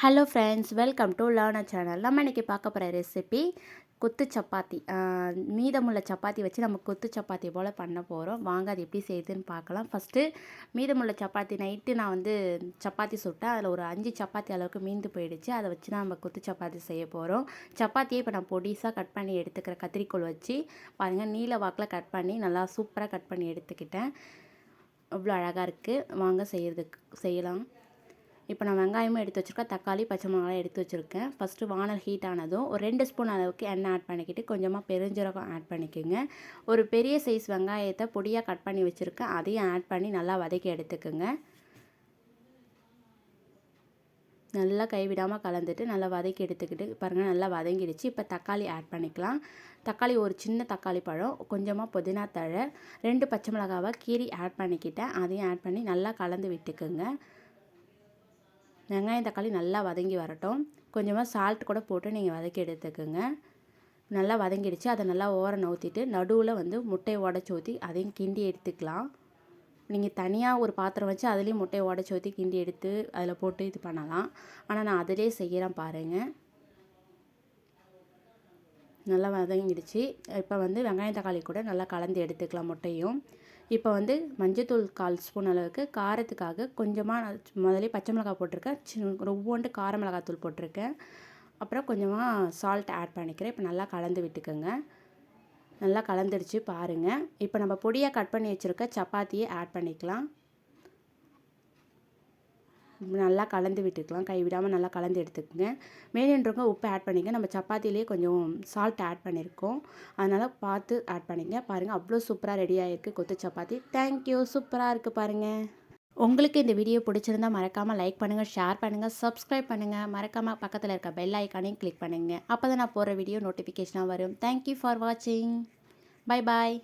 Hello friends welcome to Learner channel நம்ம இன்றைக்கி பார்க்க போகிற ரெசிபி கொத்து சப்பாத்தி. மீதமுள்ள சப்பாத்தி வச்சு நம்ம கொத்து சப்பாத்தி போல் பண்ண போகிறோம் வாங்க அது எப்படி செய்யுதுன்னு பார்க்கலாம். ஃபஸ்ட்டு மீதமுள்ள சப்பாத்தி நைட்டு நான் வந்து சப்பாத்தி சுட்டேன். அதில் ஒரு அஞ்சு சப்பாத்தி அளவுக்கு மீந்து போயிடுச்சு. அதை வச்சு நம்ம கொத்து சப்பாத்தி செய்ய போகிறோம் சப்பாத்தியை இப்போ நான் பொடிசாக கட் பண்ணி எடுத்துக்கிற கத்திரிக்கோல் வச்சு பாருங்கள் நீல வாக்கில் கட் பண்ணி நல்லா சூப்பராக கட் பண்ணி எடுத்துக்கிட்டேன். அவ்வளோ அழகாக இருக்குது வாங்க செய்கிறதுக்கு செய்யலாம். இப்போ நான் வெங்காயமும் எடுத்து வச்சுருக்கேன். தக்காளி பச்சை மிளகாய் எடுத்து வச்சுருக்கேன். ஃபஸ்ட்டு வானல் ஹீட் ஆனதும் ஒரு ரெண்டு ஸ்பூன் அளவுக்கு எண்ணெய் ஆட் பண்ணிக்கிட்டு கொஞ்சமாக பெருஞ்சீரகம் ஆட் பண்ணிக்கோங்க. ஒரு பெரிய சைஸ் வெங்காயத்தை பொடியாக கட் பண்ணி வச்சுருக்கேன். அதையும் ஆட் பண்ணி நல்லா வதக்கி எடுத்துக்கோங்க. நல்லா கைவிடாமல் கலந்துட்டு நல்லா வதக்கி எடுத்துக்கிட்டு பாருங்கள் நல்லா வதங்கிடுச்சு. இப்போ தக்காளி ஆட் பண்ணிக்கலாம். தக்காளி ஒரு சின்ன தக்காளி பழம் கொஞ்சமாக புதினா தழை ரெண்டு பச்சை மிளகாவை கீரி ஆட் பண்ணிக்கிட்டேன். அதையும் ஆட் பண்ணி நல்லா கலந்து விட்டுக்குங்க. வெங்காயம் தக்காளி நல்லா வதங்கி வரட்டும். கொஞ்சமாக சால்ட் கூட போட்டு நீங்கள் வதக்கி எடுத்துக்கோங்க. நல்லா வதங்கிடுச்சு. அதை நல்லா ஓரம் ஊற்றிட்டு நடுவில் வந்து முட்டையை உடச்சி ஊற்றி அதையும் கிண்டி எடுத்துக்கலாம். நீங்கள் தனியாக ஒரு பாத்திரம் வச்சு அதுலேயும் முட்டையை உடச்சி ஊற்றி கிண்டி எடுத்து அதில் போட்டு இது பண்ணலாம். ஆனால் நான் அதிலே செய்கிறேன் பாருங்கள் நல்லா வதங்கிடுச்சு. இப்போ வந்து வெங்காயம் தக்காளி கூட நல்லா கலந்து எடுத்துக்கலாம் முட்டையும். இப்போ வந்து மஞ்சத்தூள் கால் ஸ்பூன் அளவுக்கு காரத்துக்காக கொஞ்சமாக முதல்ல பச்சை மிளகாய் போட்டிருக்கேன். சின்ன ரொம்பண்டு கார மிளகாத்தூள் போட்டிருக்கேன். அப்புறம் கொஞ்சமாக சால்ட் ஆட் பண்ணிக்கிறேன். இப்போ நல்லா கலந்து விட்டுக்கோங்க. நல்லா கலந்துடுச்சு பாருங்கள் இப்போ நம்ம பொடியாக கட் பண்ணி வச்சுருக்க சப்பாத்தியை ஆட் பண்ணிக்கலாம். நல்லா கலந்து விட்டுக்கலாம். கைவிடாமல் நல்லா கலந்து எடுத்துக்கோங்க. வேணுன்றவங்க உப்பு ஆட் பண்ணிக்க நம்ம சப்பாத்திலே கொஞ்சம் சால்ட் ஆட் பண்ணியிருக்கோம் அதனால் பார்த்து ஆட் பண்ணிங்க. பாருங்கள் அவ்வளோ சூப்பராக ரெடி ஆகிருக்கு கொத்து சப்பாத்தி. தேங்க்யூ சூப்பராக இருக்குது பாருங்கள் உங்களுக்கு இந்த வீடியோ பிடிச்சிருந்தா மறக்காமல் லைக் பண்ணுங்கள் ஷேர் பண்ணுங்கள் சப்ஸ்கிரைப் பண்ணுங்கள் மறக்காமல் பக்கத்தில் இருக்க பெல் ஐக்கானையும் கிளிக் பண்ணுங்கள் அப்போ தான் நான் போகிற வீடியோ நோட்டிஃபிகேஷனாக வரும். தேங்க்யூ ஃபார் வாட்சிங் பை பாய்